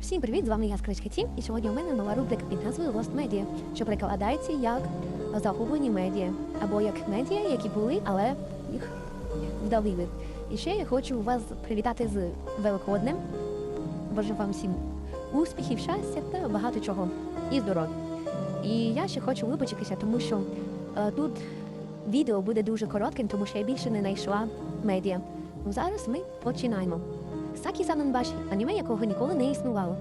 Всім привіт! З вами я Скричка Тім, і сьогодні у мене нова рубрика під назвою Lost Media, що перекладається як загублені медіа, або як медіа, які були, але їх вдавили. І ще я хочу вас привітати з Великоднем. Бажаю вам всім успіхів, щастя та багато чого. І здоров'я. І я ще хочу вибачитися, тому що е, тут відео буде дуже коротким, тому що я більше не знайшла медіа. Зараз ми починаємо. Сакі Сананбаші аніме, якого ніколи не існувало.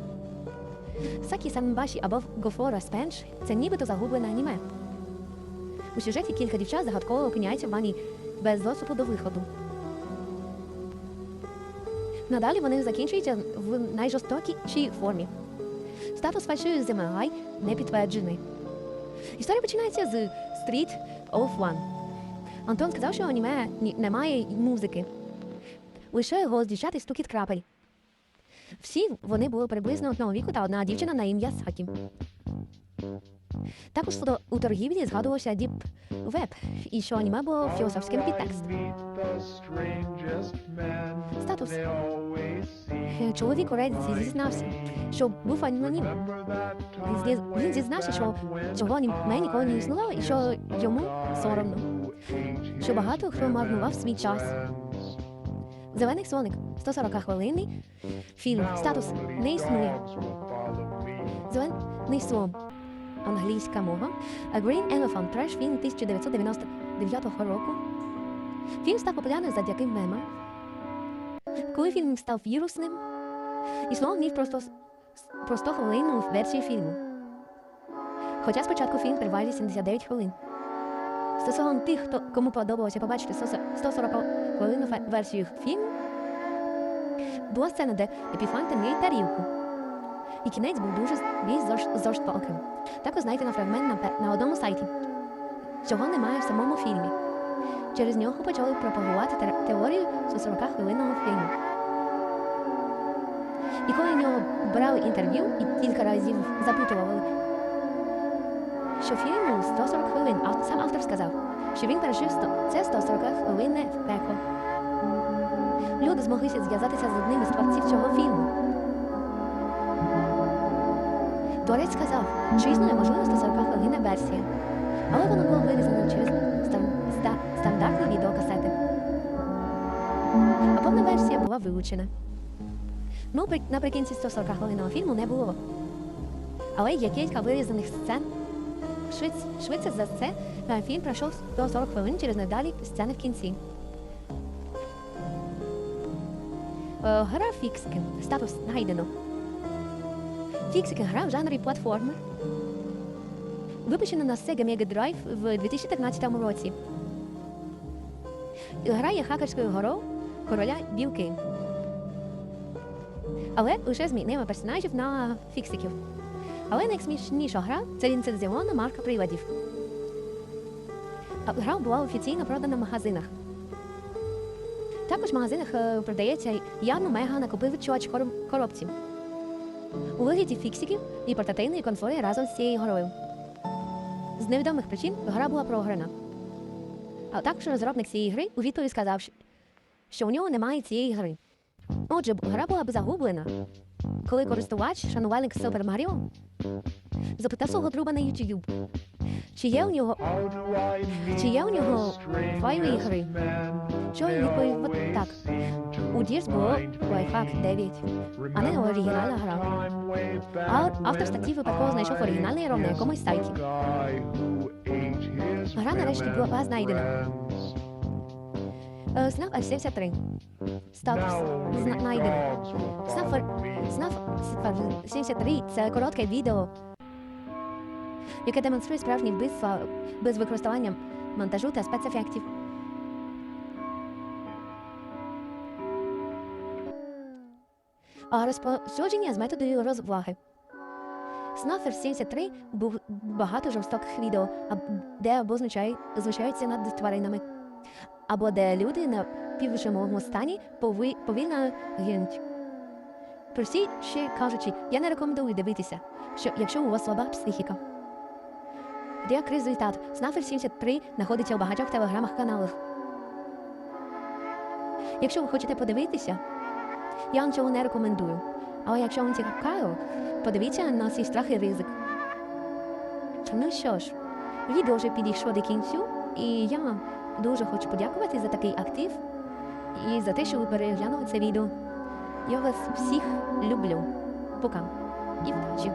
Сакі Сананбаші або Гофора Спенш це нібито загублене аніме. У сюжеті кілька дівчат загадково опиняються в ванні без доступу до виходу. Надалі вони закінчуються в найжорстокішій формі. Статус фальшивих земель не підтверджений. Історія починається з Street of One. Антон сказав, що аніме ні- немає музики. Лише голос дівчат і стукіт крапель. Всі вони були приблизно одного віку та одна дівчина на ім'я Сакі. Також у торгівлі згадувався Deep Web, і що аніме було філософським підтекстом. Статус. Е, Чоловік у Reddit зізнався, що був анонімом. Він зізнався, що цього аніме ніколи не існувало і що йому соромно, що багато хто марнував свій час. Зелений соник 140 хвилинний фільм. Статус не існує. Зелений слон. Англійська мова. A Green Elephant треш фільм 1999 року. Фільм став популярним завдяки мемам. Коли фільм став вірусним, існував міф про 100 про 100 хвилинну версію фільму. Хоча спочатку фільм триває 79 хвилин. Стосовно тих, хто кому подобалося побачити 140 хвилинну версію фільму, була сцена, де Епіфанта міє тарілку. І кінець був дуже більш жорст- жорстоким. Також знайдено фрагмент на, на одному сайті. Цього немає в самому фільмі. Через нього почали пропагувати теорію 140 хвилинного фільму. І коли в нього брали інтерв'ю і кілька разів запитували, що фільму 140 хвилин, а сам автор сказав, що він пережив 100, це 140 хвилинне пекло. Люди змоглися зв'язатися з одним із творців цього фільму. Творець сказав, що існує можливо 140 хвилинна версія, але воно було вирізано через стан- ста- стандартні відеокасети. А повна версія була вилучена. Ну, наприкінці 140 хвилинного фільму не було. Але є кілька вирізаних сцен. Швидше, за це фільм пройшов 140 хвилин через недалі сцени в кінці. Гра Фіксики. Статус знайдено. Фіксики гра в жанрі платформи. Випущена на Sega Mega Drive в 2013 році. Гра є хакерською горою короля білки. Але лише змінили персонажів на фіксиків. Але найсмішніша гра це ліцензіонна марка приладів. Гра була офіційно продана в магазинах. Також в магазинах е, продається явно мега накопичувач коробці. У вигляді фіксиків і портативної консолі разом з цією грою. З невідомих причин гра була програна. А також розробник цієї гри у відповідь сказав, що- що у нього немає цієї гри. Отже, гра була б загублена, коли користувач, шанувальник Супер Маріо, запитав свого друга на YouTube, чи є у нього Чи є у нього файли ігри? Що він відповів так. У Gears було Lifehack 9, а не оригінальна гра. А автор статті випадково знайшов оригінальний ром на якомусь сайті. Гра нарешті була знайдена. Снав F73. Статус зна- знайдено. Снав Снав 73 це коротке відео, яке демонструє справжні вбивства без використання монтажу та спецефектів. А розповсюдження з методою розваги. Снафер 73 був багато жорстоких відео, де або знущають- над тваринами, або де люди на півжимовому стані пови- повільно гинуть. Ще кажучи, я не рекомендую дивитися, що якщо у вас слаба психіка. Як результат, Снафер 73 знаходиться у багатьох телеграмах каналах. Якщо ви хочете подивитися, я вам цього не рекомендую. Але якщо вам цікаво, подивіться на свій страх і ризик. Ну що ж, відео вже підійшло до кінцю, і я дуже хочу подякувати за такий актив і за те, що ви переглянули це відео. Я вас всіх люблю. Пока. І вдачі.